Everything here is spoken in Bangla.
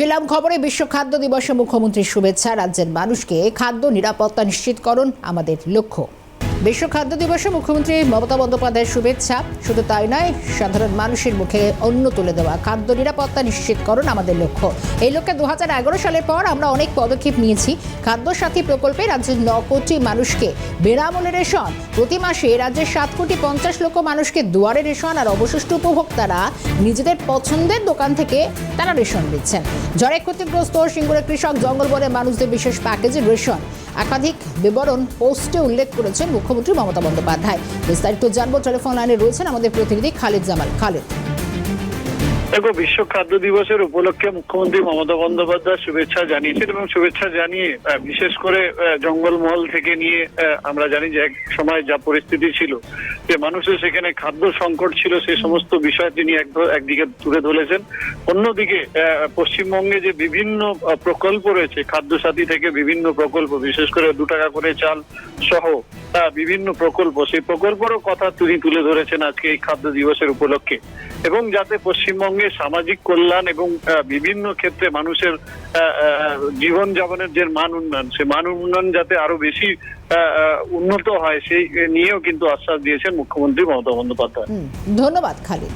ফিলাম খবরে বিশ্ব খাদ্য দিবসে মুখ্যমন্ত্রীর শুভেচ্ছা। রাজ্যের মানুষকে খাদ্য নিরাপত্তা নিশ্চিতকরণ আমাদের লক্ষ্য। বিশ্ব খাদ্য দিবসে মুখ্যমন্ত্রী মমতা বন্দ্যোপাধ্যায়ের শুভেচ্ছা। শুধু তাই নয়, সাধারণ মানুষের মুখে অন্ন তুলে দেওয়া, খাদ্য নিরাপত্তা নিশ্চিতকরণ আমাদের লক্ষ্য। এই লক্ষ্যে দু হাজার এগারো সালের পর আমরা অনেক পদক্ষেপ নিয়েছি। খাদ্য সাথী প্রকল্পে রাজ্যের ন কোটি মানুষকে বিনামূল্যে রেশন, প্রতি মাসে রাজ্যের সাত কোটি পঞ্চাশ লক্ষ মানুষকে দুয়ারে রেশন আর অবশিষ্ট উপভোক্তারা নিজেদের পছন্দের দোকান থেকে তারা রেশন দিচ্ছেন। ঝড়ে ক্ষতিগ্রস্ত সিঙ্গুরের কৃষক জঙ্গলবনের মানুষদের বিশেষ প্যাকেজের রেশন। একাধিক বিবরণ পোস্টে উল্লেখ করেছেন মুখ্যমন্ত্রী মমতা বন্দ্যোপাধ্যায়। বিস্তারিত জানব টেলিফোন লাইনে রয়েছেন আমাদের প্রতিনিধি খালেদ জামাল। খালিদ। দেখো, বিশ্ব খাদ্য দিবসের উপলক্ষে মুখ্যমন্ত্রী মমতা বন্দ্যোপাধ্যায় শুভেচ্ছা জানিয়েছেন এবং শুভেচ্ছা জানিয়ে বিশেষ করে জঙ্গলমহল থেকে নিয়ে আমরা জানি যে এক সময় যা পরিস্থিতি ছিল, যে মানুষের সেখানে খাদ্য সংকট ছিল সেই সমস্ত বিষয় তিনি এক- একদিকে তুলে ধরেছেন। অন্যদিকে পশ্চিমবঙ্গে যে বিভিন্ন প্রকল্প রয়েছে খাদ্য সাথী থেকে বিভিন্ন প্রকল্প, বিশেষ করে দু টাকা করে চাল সহ বিভিন্ন প্রকল্প, সেই প্রকল্পেরও কথা তিনি তুলে ধরেছেন আজকে এই খাদ্য দিবসের উপলক্ষে। এবং যাতে পশ্চিমবঙ্গে সামাজিক কল্যাণ এবং বিভিন্ন ক্ষেত্রে মানুষের জীবন যাপনের যে মান উন্নয়ন, সে মান উন্নয়ন যাতে আরও বেশি উন্নত হয়, সেই নিয়েও কিন্তু আশ্বাস দিয়েছেন মুখ্যমন্ত্রী মমতা বন্দ্যোপাধ্যায়। ধন্যবাদ খালিদ।